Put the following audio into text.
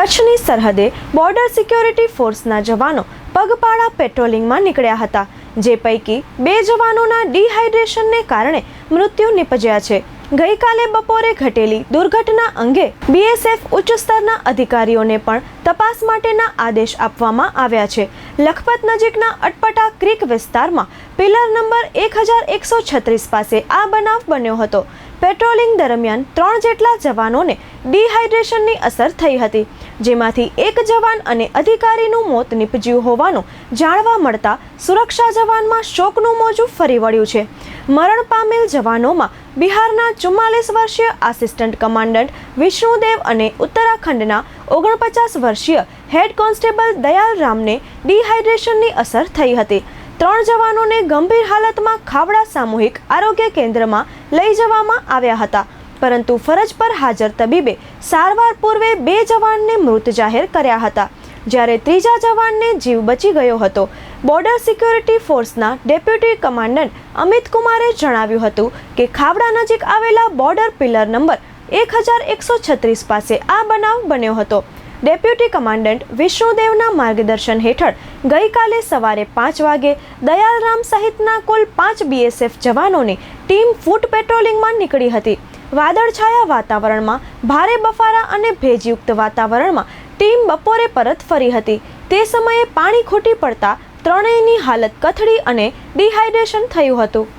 કચ્છની સરહદે border security ફોર્સના જવાનો પગપાળા પેટ્રોલિંગમાં નીકળ્યા હતા, જે પૈકી બે જવાનોના ડિહાઇડ્રેશનને કારણે મૃત્યુ નિપજ્યા છે. ગઈકાલે બપોરે ઘટેલી દુર્ઘટના અંગે બીએસએફ ઉચ્ચ સ્તરના અધિકારીઓને પણ તપાસ માટેના આદેશ આપવામાં આવ્યા છે. લખપત નજીકના અટપટા ક્રીક વિસ્તારમાં પિલર નંબર એક હજાર એકસો છત્રીસ પાસે આ બનાવ બન્યો હતો. પેટ્રોલિંગ દરમિયાન ત્રણ જેટલા જવાનોને ડિહાઇડ્રેશનની અસર થઈ હતી, જેમાંથી એક જવાન અને અધિકારીનું મોત નીપજ્યું હોવાનું જાણવા મળતા સુરક્ષા જવાનમાં શોકનું મોજું ફરી વળ્યું છે. મરણ પામેલ જવાનોમાં બિહારના ચુમ્માલીસ વર્ષીય આસિસ્ટન્ટ કમાન્ડન્ટ વિષ્ણુદેવ અને ઉત્તરાખંડના ઓગણપચાસ વર્ષીય હેડ કોન્સ્ટેબલ દયાલ રામને ડિહાઇડ્રેશનની અસર થઈ હતી. ત્રણ જવાનોને ગંભીર હાલતમાં ખાવડા સામૂહિક આરોગ્ય કેન્દ્રમાં લઈ જવામાં આવ્યા હતા. પરંતુ ફરજ પર હાજર તબીબે સારવાર પૂર્વે બે જવાનને મૃત જાહેર કર્યા હતા. જ્યારે ત્રીજા જવાનને જીવ બચી ગયો હતો. બોર્ડર સિક્યોરિટી ફોર્સના ડેપ્યુટી કમાન્ડન્ટ અમિત કુમારે જણાવ્યું હતું કે ખાવડા નજીક આવેલા બોર્ડર પિલર નંબર એક હજાર એકસો છત્રીસ પાસે આ બનાવ બન્યો હતો. ડેપ્યુટી કમાન્ડન્ટ વિષ્ણુદેવના માર્ગદર્શન હેઠળ ગઈકાલે સવારે પાંચ વાગે દયાલરામ સહિતના કુલ પાંચ બીએસએફ જવાનોની ટીમ ફૂટ પેટ્રોલિંગમાં નીકળી હતી. વાદળછાયા વાતાવરણમાં, ભારે બફારા અને ભેજયુક્ત વાતાવરણમાં ટીમ બપોરે પરત ફરી હતી. તે સમયે પાણી ખૂટી પડતા ત્રણેયની હાલત કથળી અને ડિહાઇડ્રેશન થયું હતું.